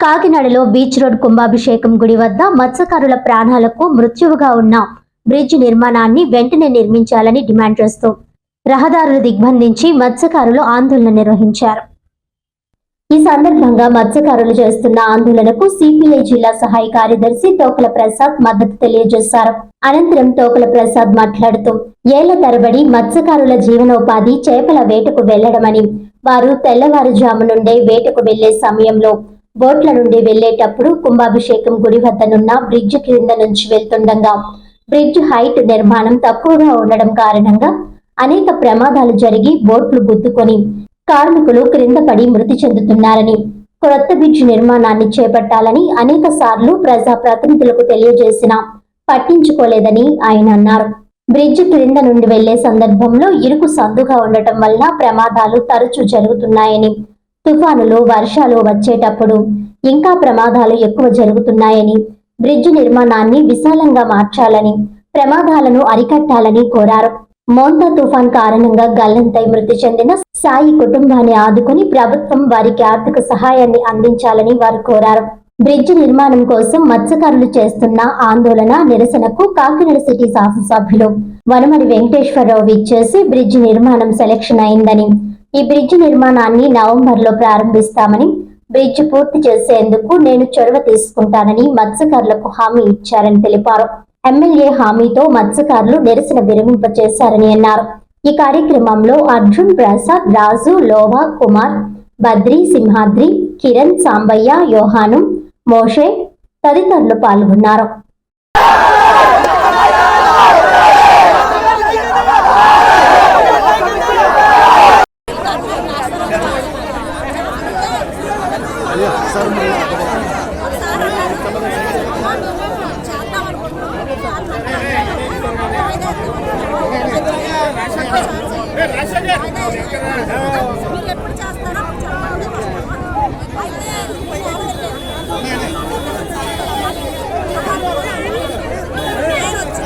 కాకినాడలో beach road కుంభాభిషేకం గుడి వద్ద మత్స్యకారుల ప్రాణాలకు మృత్యువుగా ఉన్న బ్రిడ్జ్ నిర్మాణాన్ని వెంటనే నిర్మించాలని డిమాండ్ చేస్తూ రహదారులు దిగ్బంధించి మత్స్యకారులు ఆందోళన నిర్వహించారు. ఈ సందర్భంగా మత్స్యకారులు చేస్తున్న ఆందోళనకు సిపిఐ జిల్లా సహాయ కార్యదర్శి తోకల ప్రసాద్ మద్దతు తెలియజేశారు. అనంతరం తోకల ప్రసాద్ మాట్లాడుతూ ఏళ్ళ తరబడి మత్స్యకారుల జీవనోపాధి చేపల వేటకు వెళ్ళడమని వారు తెల్లవారుజాము నుండే వేటకు వెళ్ళే సమయంలో బోట్ల నుండి వెళ్ళేటప్పుడు కుంభాభిషేకం గుడి వద్దనున్న బ్రిడ్జ్ క్రింద నుంచి వెళ్తుండగా బ్రిడ్జ్ హైట్ నిర్మాణం తక్కువగా ఉండడం కారణంగా అనేక ప్రమాదాలు జరిగి బోట్లు గుద్దుకొని కార్మికులు క్రింద పడి మృతి చెందుతున్నారని కొత్త బ్రిడ్జ్ నిర్మాణాన్ని చేపట్టాలని అనేక సార్లు ప్రజా ప్రతినిధులకు తెలియజేసినా పట్టించుకోలేదని ఆయన అన్నారు. బ్రిడ్జ్ క్రింద నుండి వెళ్ళే సందర్భంలో ఇరుకు సందుగా ఉండటం వల్ల ప్రమాదాలు తరచూ జరుగుతున్నాయని తుఫానులు వర్షాలు వచ్చేటప్పుడు ఇంకా ప్రమాదాలు ఎక్కువ జరుగుతున్నాయని బ్రిడ్జ్ నిర్మాణాన్ని విశాలంగా మార్చాలని ప్రమాదాలను అరికట్టాలని కోరారు. మోంతా తుఫాన్ కారణంగా గల్లంతై మృతి చెందిన సాయి కుటుంబాన్ని ఆదుకుని ప్రభుత్వం వారికి ఆర్థిక సహాయాన్ని అందించాలని వారు కోరారు. బ్రిడ్జ్ నిర్మాణం కోసం మత్స్యకారులు చేస్తున్న ఆందోళన నిరసనకు కాకినాడ సిటీ శాసనసభ్యులు వనమడి వెంకటేశ్వరరావు విచ్చేసి బ్రిడ్జ్ నిర్మాణం సెలక్షన్ అయిందని ఈ బ్రిడ్జ్ నిర్మాణాన్ని నవంబర్లో ప్రారంభిస్తామని బ్రిడ్జ్ పూర్తి చేసేందుకు నేను చొరవ తీసుకుంటానని మత్స్యకారులకు హామీ ఇచ్చారని తెలిపారు. ఎమ్మెల్యే హామీతో మత్స్యకారులు నిరసన విరమింప చేశారని అన్నారు. ఈ కార్యక్రమంలో అర్జున్ ప్రసాద్ రాజు లోవా కుమార్ బద్రి సింహాద్రి కిరణ్ సాంబయ్య యోహాను మోషే తదితరులు పాల్గొన్నారు. pasar